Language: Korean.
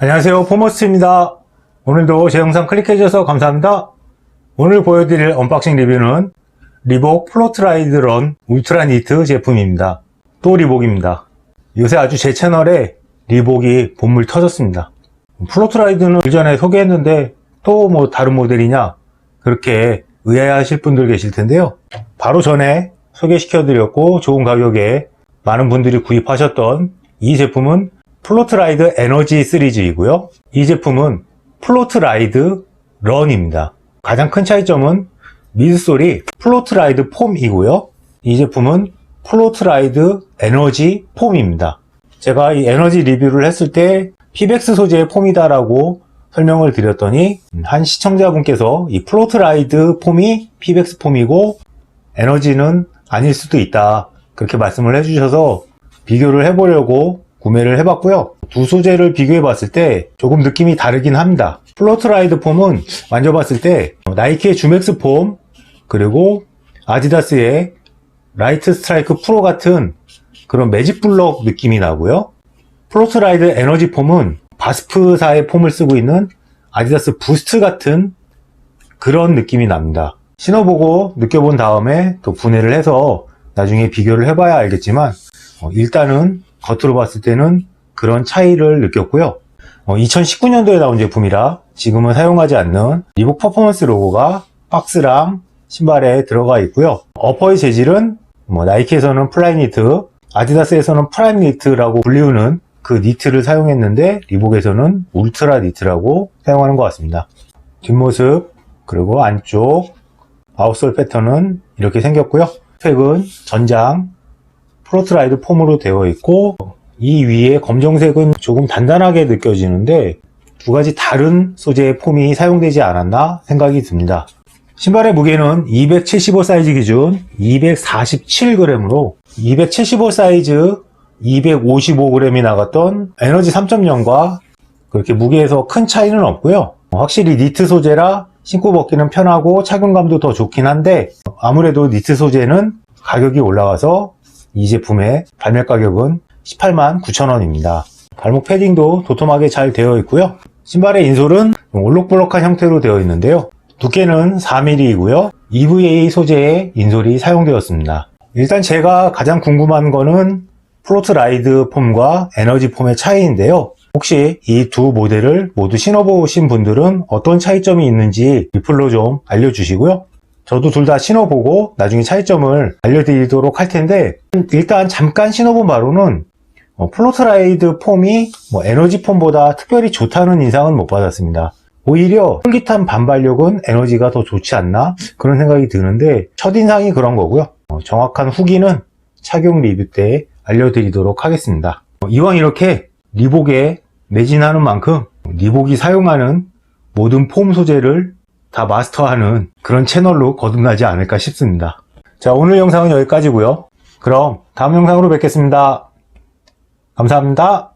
안녕하세요. 포머스입니다. 오늘도 제 영상 클릭해 주셔서 감사합니다. 오늘 보여드릴 언박싱 리뷰는 리복 플로트라이드 런 울트라 니트 제품입니다. 또 리복입니다. 요새 아주 제 채널에 리복이 본물 터졌습니다. 플로트라이드는 일전에 소개했는데 또 뭐 다른 모델이냐 그렇게 의아해하실 분들 계실 텐데요. 바로 전에 소개시켜 드렸고 좋은 가격에 많은 분들이 구입하셨던 이 제품은 플로트라이드 에너지 시리즈이고요. 이 제품은 플로트라이드 런입니다. 가장 큰 차이점은 미드솔이 플로트라이드 폼이고요. 이 제품은 플로트라이드 에너지 폼입니다. 제가 이 에너지 리뷰를 했을 때 피백스 소재의 폼이다라고 설명을 드렸더니 한 시청자분께서 이 플로트라이드 폼이 피백스 폼이고 에너지는 아닐 수도 있다. 그렇게 말씀을 해주셔서 비교를 해보려고 구매를 해봤고요. 두 소재를 비교해 봤을 때 조금 느낌이 다르긴 합니다. 플로트라이드 폼은 만져봤을 때 나이키의 주맥스 폼 그리고 아디다스의 라이트 스트라이크 프로 같은 그런 매직 블럭 느낌이 나고요. 플로트라이드 에너지 폼은 바스프사의 폼을 쓰고 있는 아디다스 부스트 같은 그런 느낌이 납니다. 신어보고 느껴본 다음에 또 분해를 해서 나중에 비교를 해봐야 알겠지만 어, 일단은 겉으로 봤을 때는 그런 차이를 느꼈고요. 2019년도에 나온 제품이라 지금은 사용하지 않는 리복 퍼포먼스 로고가 박스랑 신발에 들어가 있고요. 어퍼의 재질은 뭐 나이키에서는 플라이 니트, 아디다스에서는 프라임 니트라고 불리우는 그 니트를 사용했는데 리복에서는 울트라 니트라고 사용하는 것 같습니다. 뒷모습 그리고 안쪽 아웃솔 패턴은 이렇게 생겼고요. 스펙은 전장 플로트라이드 폼으로 되어 있고 이 위에 검정색은 조금 단단하게 느껴지는데 두 가지 다른 소재의 폼이 사용되지 않았나 생각이 듭니다. 신발의 무게는 275 사이즈 기준 247g으로 275 사이즈 255g이 나갔던 에너지 3.0과 그렇게 무게에서 큰 차이는 없고요. 확실히 니트 소재라 신고 벗기는 편하고 착용감도 더 좋긴 한데 아무래도 니트 소재는 가격이 올라가서 이 제품의 발매 가격은 18만 9천원입니다. 발목 패딩도 도톰하게 잘 되어 있고요. 신발의 인솔은 올록볼록한 형태로 되어 있는데요. 두께는 4mm이고요. EVA 소재의 인솔이 사용되었습니다. 일단 제가 가장 궁금한 거는 플로트 라이드 폼과 에너지 폼의 차이인데요. 혹시 이 두 모델을 모두 신어보신 분들은 어떤 차이점이 있는지 리플로 좀 알려주시고요. 저도 둘 다 신어보고 나중에 차이점을 알려드리도록 할 텐데 일단 잠깐 신어본 바로는 어, 플로트라이드 폼이 뭐 에너지 폼보다 특별히 좋다는 인상은 못 받았습니다. 오히려 쫄깃한 반발력은 에너지가 더 좋지 않나 그런 생각이 드는데 첫인상이 그런 거고요. 어, 정확한 후기는 착용 리뷰 때 알려드리도록 하겠습니다. 어, 이왕 이렇게 리복에 매진하는 만큼 리복이 사용하는 모든 폼 소재를 다 마스터하는 그런 채널로 거듭나지 않을까 싶습니다. 자, 오늘 영상은 여기까지고요. 그럼 다음 영상으로 뵙겠습니다. 감사합니다.